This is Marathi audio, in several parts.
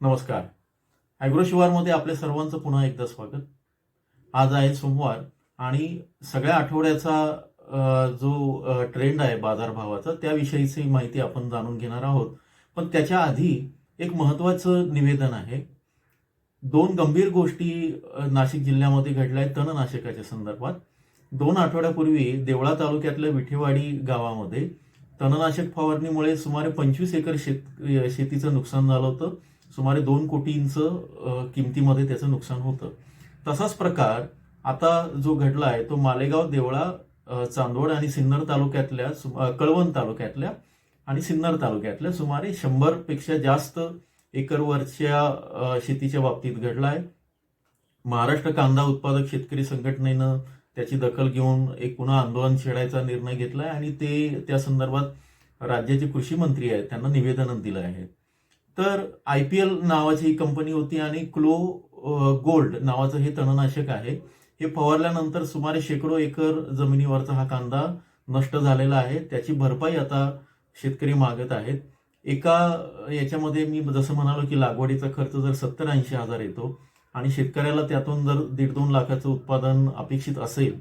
नमस्कार. ॲग्रो शिवारमध्ये आपल्या सर्वांचं पुन्हा एकदा स्वागत. आज आहे सोमवार आणि सगळ्या आठवड्याचा जो ट्रेंड आहे बाजारभावाचा त्याविषयीची माहिती आपण जाणून घेणार आहोत. पण त्याच्या आधी एक महत्त्वाचं निवेदन आहे. दोन गंभीर गोष्टी नाशिक जिल्ह्यामध्ये घडल्या आहेत तणनाशकाच्या संदर्भात. दोन आठवड्यापूर्वी देवळा तालुक्यातल्या विठेवाडी गावामध्ये तणनाशक फवारणीमुळे सुमारे पंचवीस एकर शेत शेतीचं नुकसान झालं होतं. सुमारे दोन कोटींचं किमतीमध्ये त्याचं नुकसान होतं. तसाच प्रकार आता जो घडला आहे तो मालेगाव देवळा चांदवड आणि सिन्नर तालुक्यातल्या सु- कळवण तालुक्यातल्या आणि सिन्नर तालुक्यातल्या सुमारे शंभरपेक्षा जास्त एकरवरच्या शेतीच्या बाबतीत घडला आहे महाराष्ट्र कांदा उत्पादक शेतकरी संघटनेनं त्याची दखल घेऊन एक पुन्हा आंदोलन छेडायचा निर्णय घेतला आहे आणि ते त्या संदर्भात राज्याचे कृषी मंत्री आहेत त्यांना निवेदन दिलं आहे. तर आय पी एल नावाची ही कंपनी होती आणि क्लो गोल्ड नावाचं हे तणनाशक आहे. हे फवारल्यानंतर सुमारे शेकडो एकर जमिनीवरचा हा कांदा नष्ट झालेला आहे. त्याची भरपाई आता शेतकरी मागत आहेत. एका याच्यामध्ये मी जसं म्हणालो की लागवडीचा खर्च जर सत्तर ऐंशी हजार येतो आणि शेतकऱ्याला त्यातून जर दीड दोन लाखाचं उत्पादन अपेक्षित असेल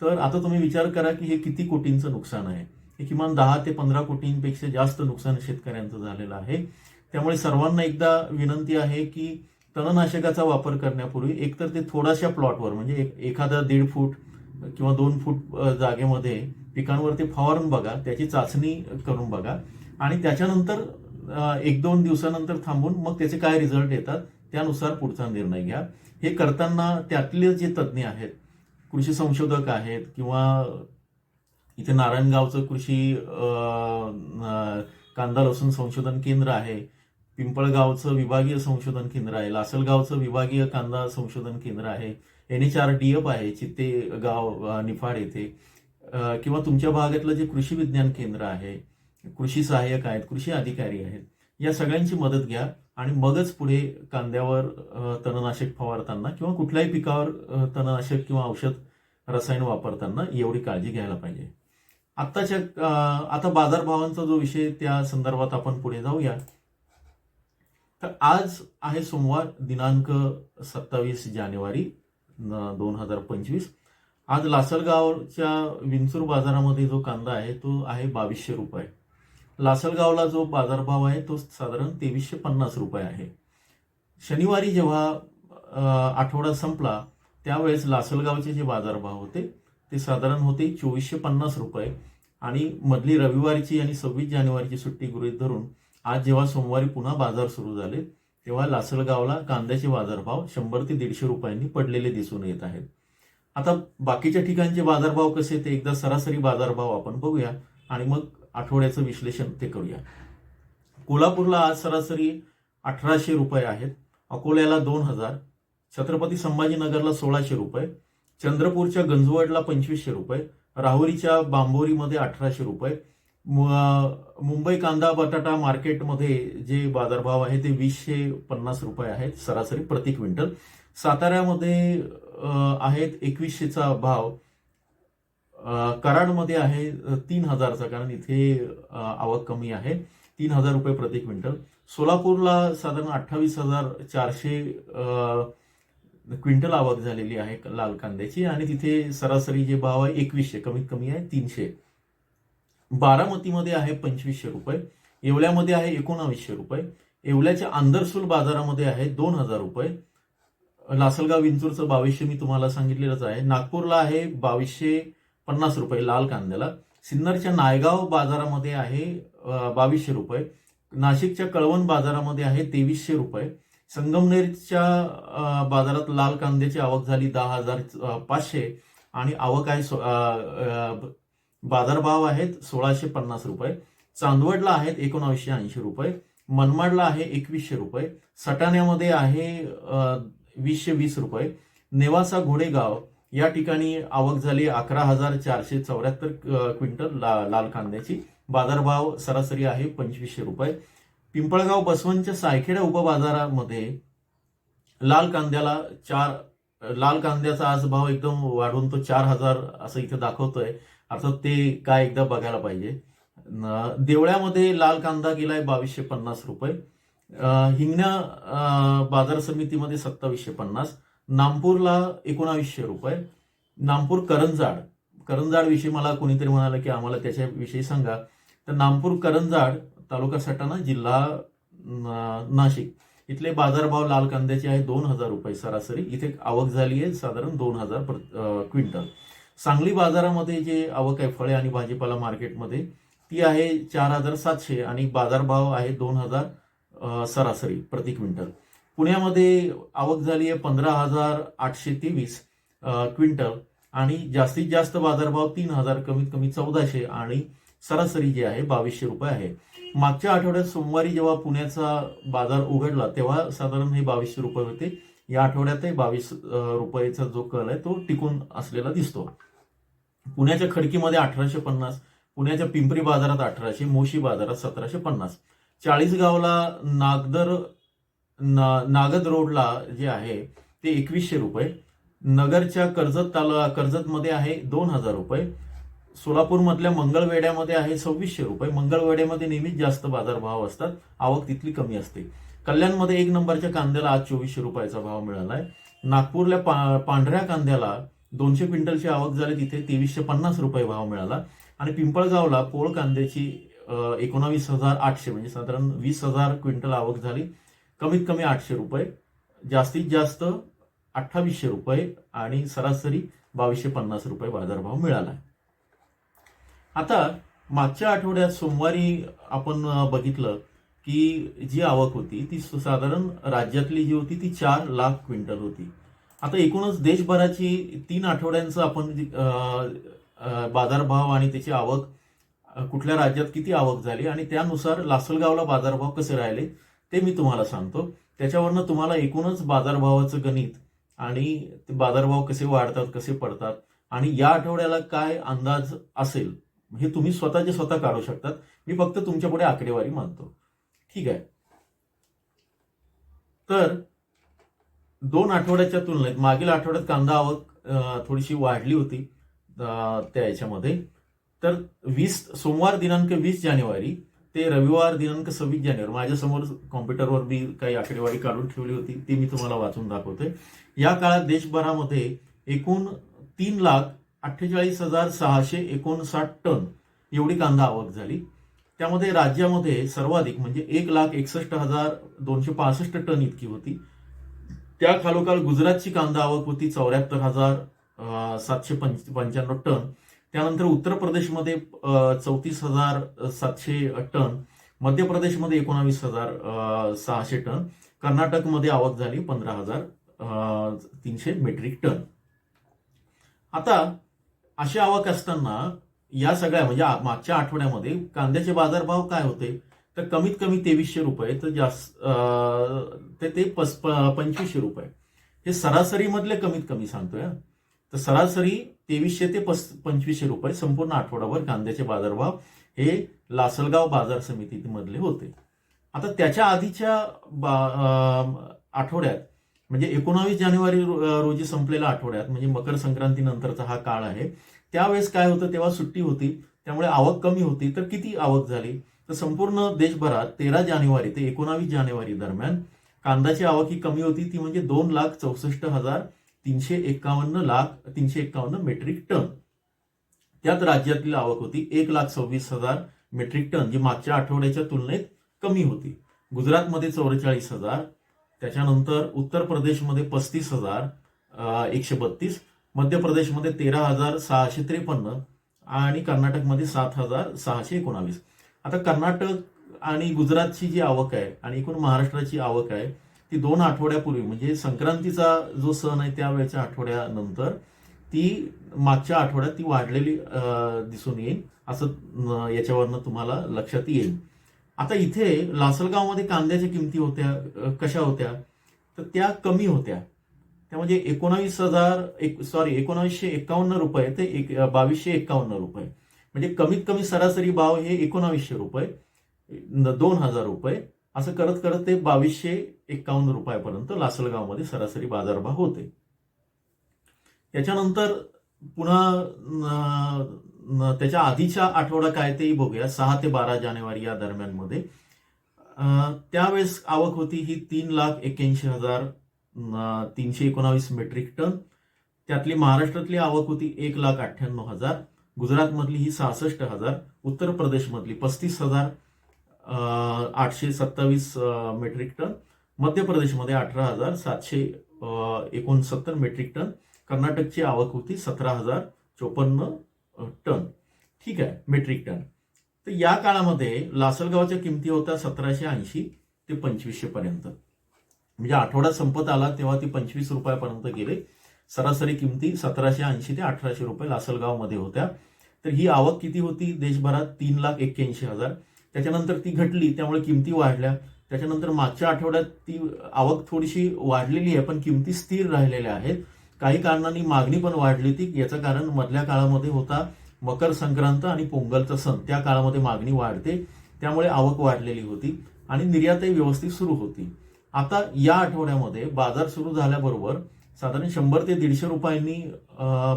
तर आता तुम्ही विचार करा की हे किती कोटींचं नुकसान आहे. हे किमान दहा ते पंधरा कोटींपेक्षा जास्त नुकसान शेतकऱ्यांचं झालेलं आहे. त्यामुळे सर्वांना एकदा विनंती आहे की तणनाशकाचा वापर करण्यापूर्वी एकतर ते थोड्याशा प्लॉटवर म्हणजे एक एखादा दीड फूट किंवा दोन फूट जागेमध्ये पिकांवर ते फवारून बघा त्याची चाचणी करून बघा आणि त्याच्यानंतर एक दोन दिवसानंतर थांबून मग त्याचे काय रिझल्ट येतात त्यानुसार पुढचा निर्णय घ्या. हे करताना त्यातले जे तज्ज्ञ आहेत कृषी संशोधक आहेत किंवा इथे नारायणगावचं कृषी कांदा लसूण संशोधन केंद्र आहे पिंपळगावचं विभागीय संशोधन केंद्र आहे लासलगावचं विभागीय कांदा संशोधन केंद्र आहे N H R D F आहे चित्ते गाव निफाड येथे. किंवा तुमच्या भागातलं जे कृषी विज्ञान केंद्र आहे कृषी सहाय्यक आहेत कृषी अधिकारी आहेत या सगळ्यांची मदत घ्या आणि मगच पुढे कांद्यावर तणनाशक फवारताना किंवा कुठल्याही पिकावर तणनाशक किंवा औषध रसायन वापरताना एवढी काळजी घ्यायला पाहिजे. आत्ताच्या आता बाजारभावांचा जो विषय त्या संदर्भात आपण पुढे जाऊया. तर आज आहे सोमवार दिनांक सत्तावीस जानेवारी दोन हजार पंचवीस. आज लासलगावच्या विंचूर बाजारामध्ये जो कांदा आहे तो आहे बावीसशे रुपये. लासलगावला जो बाजारभाव आहे तो साधारण तेवीसशे पन्नास रुपये आहे. शनिवारी जेव्हा आठवडा संपला त्यावेळेस लासलगावचे जे बाजारभाव होते ते साधारण होते चोवीसशे पन्नास रुपये. आणि मधली रविवारची आणि सव्वीस जानेवारीची सुट्टी गृहीत धरून आज जेव्हा सोमवारी पुन्हा बाजार सुरू झाले तेव्हा लासलगावला कांद्याचे बाजारभाव शंभर ते दीडशे रुपयांनी पडलेले दिसून येत आहेत. आता बाकीच्या ठिकाणचे बाजारभाव कसे ते एकदा सरासरी बाजारभाव आपण बघूया आणि मग आठवड्याचं विश्लेषण ते करूया. कोल्हापूरला आज सरासरी अठराशे रुपये आहेत अकोल्याला दोन हजार छत्रपती संभाजीनगरला सोळाशे रुपये चंद्रपूरच्या गंजवडला पंचवीसशे रुपये राहुरीच्या बांबोरीमध्ये अठराशे रुपये मुंबई कांदा बटाटा मार्केटमध्ये जे बाजारभाव आहे ते वीसशे पन्नास रुपये आहेत सरासरी प्रति क्विंटल. साताऱ्यामध्ये आहेत एकवीसशेचा भाव. कराडमध्ये आहे तीन हजारचा कारण इथे आवक कमी आहे. तीन हजार रुपये प्रति क्विंटल. सोलापूरला साधारण अठ्ठावीस हजार चारशे क्विंटल आवक झालेली आहे लाल कांद्याची. आणि तिथे सरासरी जे भाव आहे एकवीसशे कमीत कमी आहे तीनशे. बारामतीमध्ये आहे पंचवीसशे रुपये येवल्यामध्ये आहे एकोणावीसशे रुपये येवल्याच्या आंदरसूल बाजारामध्ये आहे दोन हजार रुपये लासलगाव विंचूरचं बावीसशे मी तुम्हाला सांगितलेलंच आहे नागपूरला आहे बावीसशे पन्नास रुपये लाल कांद्याला सिन्नरच्या नायगाव बाजारामध्ये आहे बावीसशे रुपये नाशिकच्या कळवण बाजारामध्ये आहे तेवीसशे रुपये संगमनेरच्या बाजारात लाल कांद्याची आवक झाली दहा हजार पाचशे आणि आवक आहे बाजारभाव आहेत सोळाशे पन्नास रुपये चांदवडला आहेत एकोणावीसशे ऐंशी रुपये मनमाडला आहे एकवीसशे रुपये सटाण्यामध्ये आहे वीसशे वीस रुपये नेवासा घोडेगाव या ठिकाणी आवक झाली अकरा हजार चारशे चौऱ्याहत्तर क्विंटल ला, लाल कांद्याची. बाजारभाव सरासरी आहे पंचवीसशे रुपये. पिंपळगाव बसवंतच्या सायखेडा उपबाजारामध्ये लाल कांद्याला चार लाल कांद्याचा आज भाव एकदम वाढून तो चार हजार असं इथे दाखवतोय. अर्थात ते काय एकदा बघायला पाहिजे. देवळ्यामध्ये लाल कांदा गेलाय बावीसशे पन्नास रुपये. हिंगण्या बाजार समितीमध्ये सत्तावीसशे पन्नास. नामपूरला एकोणावीसशे रुपये. नामपूर करंजाड. करंजाडविषयी मला कोणीतरी म्हणालं की आम्हाला त्याच्याविषयी सांगा. तर नामपूर करंजाड तालुका सटाणा जिल्हा नाशिक. इथले बाजारभाव लाल कांद्याचे आहे दोन हजार रुपये सरासरी. इथे आवक झाली आहे साधारण दोन हजार प्र- क्विंटल. सांगली बाजारामध्ये जे आवक आहे फळे आणि भाजीपाला मार्केटमध्ये ती आहे चार हजार सातशे आणि बाजारभाव आहे दोन हजार सरासरी प्रति क्विंटल. पुण्यामध्ये आवक झाली आहे पंधरा हजार आठशे तेवीस क्विंटल आणि जास्तीत जास्त बाजारभाव तीन हजार कमीत कमी चौदाशे आणि सरासरी जे आहे बावीसशे रुपये आहे. मागच्या आठवड्यात सोमवारी जेव्हा पुण्याचा बाजार उघडला तेव्हा साधारण हे बावीसशे रुपये होते. या आठवड्यातही बावीस रुपयेचा रुपयाचा जो कल आहे तो टिकून असलेला दिसतो. पुण्याच्या खडकीमध्ये अठराशे पन्नास पुण्याच्या पिंपरी बाजारात अठराशे मोशी बाजारात सतराशे पन्नास. चाळीसगावला नागदर ना- नागद रोडला जे आहे ते एकवीसशे रुपये. नगरच्या कर्जत ताल कर्जतमध्ये आहे दोन हजार रुपये. सोलापूरमधल्या मंगळवेड्यामध्ये आहे सव्वीसशे रुपये. मंगळवेड्यामध्ये नेहमीच जास्त बाजारभाव असतात. आवक तिथली कमी असते. कल्याणमध्ये एक नंबरच्या कांद्याला आज चोवीसशे रुपयाचा भाव मिळाला आहे नागपूरला पा पांढऱ्या कांद्याला दोनशे क्विंटलची आवक झाली तिथे तेवीसशे पन्नास रुपये भाव मिळाला. आणि पिंपळगावला पोळ कांद्याची एकोणावीस हजार आठशे म्हणजे साधारण वीस हजार क्विंटल आवक झाली. कमीत कमी आठशे रुपये जास्तीत जास्त अठ्ठावीसशे रुपये आणि सरासरी बावीसशे पन्नास रुपये बाजारभाव मिळाला. आता मागच्या आठवड्यात सोमवारी आपण बघितलं की जी आवक होती ती साधारण राज्यातली जी होती ती चार लाख क्विंटल होती. आता एकूणच देशभराची तीन आठवड्यांचं आपण बाजारभाव आणि त्याची आवक कुठल्या राज्यात किती आवक झाली आणि त्यानुसार लासलगावला बाजारभाव कसे राहिले ते मी तुम्हाला सांगतो. त्याच्यावरनं तुम्हाला एकूणच बाजारभावाचं गणित आणि ते बाजारभाव कसे वाढतात कसे पडतात आणि या आठवड्याला काय अंदाज असेल हे तुम्ही स्वतःचे स्वतः काढू शकतात. मी फक्त तुमच्यापुढे आकडेवारी मानतो. ठीक आहे. तर दोन आठवड्याच्या तुलनेत मागील आठवड्यात कांदा आवक थोडीशी वाढली होती त्या याच्यामध्ये. तर वीस सोमवार दिनांक वीस जानेवारी ते रविवार दिनांक सव्वीस जानेवारी माझ्यासमोर कॉम्प्युटरवर मी काही आकडेवारी काढून ठेवली होती ती मी तुम्हाला वाचून दाखवते. या काळात देशभरामध्ये एकूण तीन लाख अठ्ठेचाळीस हजार सहाशे एकोणसाठ टन एवढी कांदा आवक झाली. त्यामध्ये राज्यामध्ये सर्वाधिक म्हणजे एक लाख एकसष्ट हजार दोनशे पासष्ट टन इतकी होती. त्या खालोखाल गुजरातची कांदा आवक होती चौऱ्याहत्तर हजार सातशे पंच पंच्याण्णव टन. त्यानंतर उत्तर प्रदेशमध्ये चौतीस हजार सातशे टन. मध्य प्रदेशमध्ये एकोणावीस हजार सहाशे टन. कर्नाटकमध्ये आवक झाली पंधरा हजार अं, तीनशे मेट्रिक टन. आता अशी आवक असताना या सगळ्या म्हणजे मागच्या आठवड्यामध्ये कांद्याचे बाजारभाव काय होते? तर कमीत कमी तेवीसशे रुपये तर जास्त ते ते पस प- पंचवीसशे रुपये. हे सरासरीमधले कमीत कमी सांगतोय तर सरासरी तेवीसशे ते पस पंचवीसशे रुपये संपूर्ण आठवडाभर कांद्याचे बाजारभाव हे लासलगाव बाजार समितीमधले होते. आता त्याच्या आधीच्या बा- आठवड्यात म्हणजे एकोणावीस जानेवारी रोजी संपलेल्या आठवड्यात म्हणजे मकर संक्रांतीनंतरचा हा काळ आहे त्यावेळेस काय होतं तेव्हा सुट्टी होती त्यामुळे आवक कमी होती तर किती आवक झाली? तर संपूर्ण देशभरात तेरा जानेवारी ते एकोणावीस जानेवारी दरम्यान कांद्याची आवक ही कमी होती. ती म्हणजे दोन लाख चौसष्ट हजार तीनशे एक्कावन्न लाख तीनशे एक्कावन्न मेट्रिक टन. त्यात राज्यातील आवक होती एक लाख सव्वीस हजार मेट्रिक टन जी मागच्या आठवड्याच्या तुलनेत कमी होती. गुजरातमध्ये चौवेचाळीस हजार त्याच्यानंतर उत्तर प्रदेशमध्ये पस्तीस हजार एकशे बत्तीस मध्य प्रदेशमध्ये तेरा हजार सहाशे त्रेपन्न आणि कर्नाटकमध्ये सात हजार सहाशे एकोणावीस. आता कर्नाटक आणि गुजरातची जी आवक आहे आणि एकूण महाराष्ट्राची आवक आहे ती दोन आठवड्यापूर्वी म्हणजे संक्रांतीचा जो सण आहे त्यावेळेच्या आठवड्यानंतर ती मागच्या आठवड्यात ती वाढलेली दिसून येईल. असं याच्यावरनं तुम्हाला लक्षात येईल. आता इथे लासलगावमध्ये कांद्याच्या किमती होत्या कशा होत्या? तर त्या कमी होत्या. त्या म्हणजे एकोणावीस हजार एक सॉरी एकोणावीसशे एकावन्न रुपये ते एक बावीसशे एकावन्न रुपये. म्हणजे कमीत कमी सरासरी भाव हे एकोणावीसशे रुपये दोन हजार रुपये. असं करत करत ते बावीसशे एकावन्न रुपयापर्यंत लासलगावमध्ये सरासरी बाजारभाव होते. त्याच्यानंतर पुन्हा त्याच्या आधीच्या आठवडा काय तेही बघूया. सहा ते बारा जानेवारी या दरम्यानमध्ये. त्यावेळेस आवक होती ही तीन लाख एक्क्याऐंशी हजार तीनशे एकोणावीस मेट्रिक टन. त्यातली महाराष्ट्रातली आवक होती एक लाख अठ्ठ्याण्णव हजार. गुजरातमधली ही सहासष्ट हजार उत्तर प्रदेशमधली पस्तीस हजार आठशे सत्तावीस मेट्रिक टन मध्य प्रदेशमध्ये अठरा हजार सातशे एकोणसत्तर मेट्रिक टन कर्नाटकची आवक होती सतरा हजार चोपन्न टन ठीक आहे मेट्रिक टन तर या काळामध्ये लासलगावच्या किमती होत्या सतराशे ऐंशी ते पंचवीसशे पर्यंत. म्हणजे आठवडा संपत आला तेव्हा ती पंचवीस रुपयापर्यंत गेले. सरासरी किमती सतराशे ऐंशी ते अठराशे रुपये लासलगावमध्ये होत्या. तर ही आवक किती होती? देशभरात तीन लाख एक्क्याऐंशी हजार. त्याच्यानंतर ती घटली त्यामुळे किमती वाढल्या. त्याच्यानंतर मागच्या आठवड्यात ती आवक थोडीशी वाढलेली आहे पण किमती स्थिर राहिलेल्या आहेत. काही कारणांनी मागणी पण वाढली ती याचं कारण मधल्या काळामध्ये होता मकर संक्रांत आणि पोंगलचा सण. त्या काळामध्ये मागणी वाढते त्यामुळे आवक वाढलेली होती आणि निर्यातही व्यवस्थित सुरू होती. आता या आठवड्यामध्ये बाजार सुरू झाल्याबरोबर साधारण शंभर ते दीडशे रुपयांनी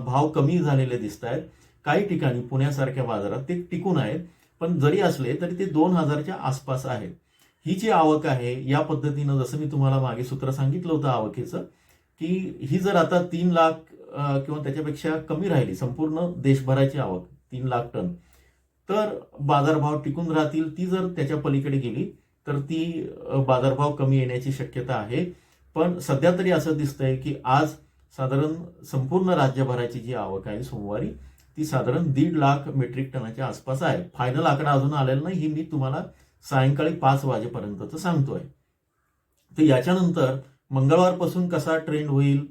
भाव कमी झालेले दिसत आहेत. काही ठिकाणी पुण्यासारख्या बाजारात ते टिकून आहेत पण जरी असले तरी ते दोन हजारच्या आसपास आहेत. ही जी आवक आहे या पद्धतीनं जसं मी तुम्हाला मागे सूत्र सांगितलं होतं आवकेचं की ही जर आता तीन लाख किंवा त्याच्यापेक्षा कमी राहिली संपूर्ण देशभराची आवक तीन लाख टन तर बाजारभाव टिकून राहतील. ती जर त्याच्या पलीकडे गेली तर ती बाजारभाव कमी येण्याची शक्यता आहे. पण सध्या तरी असं दिसतंय की आज साधारण संपूर्ण राज्यभराची जी आवक आहे सोमवारी ती साधारण दीड लाख मेट्रिक टनाच्या आसपास आहे. फायनल आकडा अजून आलेला नाही ही मी तुम्हाला सायंकाळी पाच वाजेपर्यंतच सांगतोय. तर याच्यानंतर मंगळवारपासून कसा ट्रेंड होईल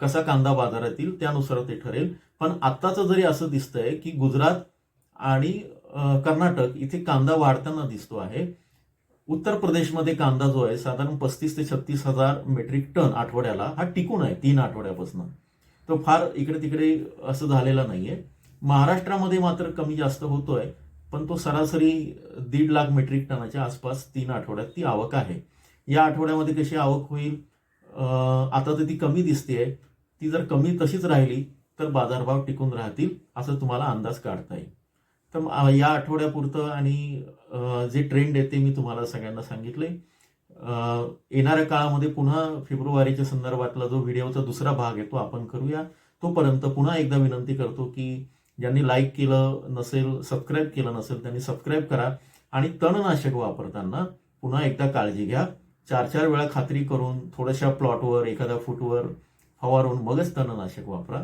कसा कांदा बाजारात येईल त्यानुसार ते ठरेल. पण आत्ताचं जरी असं दिसतंय की गुजरात आणि कर्नाटक इथे कांदा वाढताना दिसतो आहे उत्तर प्रदेशमध्ये कांदा जो आहे साधारण पस्तीस ते छत्तीस हजार मेट्रिक टन आठवड्याला हा टिकून आहे तीन आठवड्यापासून. तो फार इकडे तिकडे असं झालेला नाहीये. महाराष्ट्रामध्ये मात्र कमी जास्त होतोय पण तो सरासरी दीड लाख मेट्रिक टनाच्या आसपास तीन आठवड्यात ती आवक आहे. या आठवड्यामध्ये कशी आवक होईल? आता तर ती कमी दिसतेय. ती जर कमी तशीच राहिली तर बाजारभाव टिकून राहतील असं तुम्हाला अंदाज काढता येईल. तर या आठवड्यापुरतं आणि जे ट्रेंड आहे ते मी तुम्हाला सगळ्यांना सांगितले येणाऱ्या काळामध्ये पुन्हा फेब्रुवारीच्या संदर्भातला जो व्हिडिओचा दुसरा भाग आहे तो आपण करूया. तोपर्यंत पुन्हा एकदा विनंती करतो की ज्यांनी लाईक केलं नसेल सबस्क्राईब केलं नसेल त्यांनी सबस्क्राईब करा आणि तणनाशक वापरताना पुन्हा एकदा काळजी घ्या. चार चार वेळा खात्री करून थोड्याशा प्लॉटवर एखाद्या फुटवर फवारून मगच तणनाशक वापरा.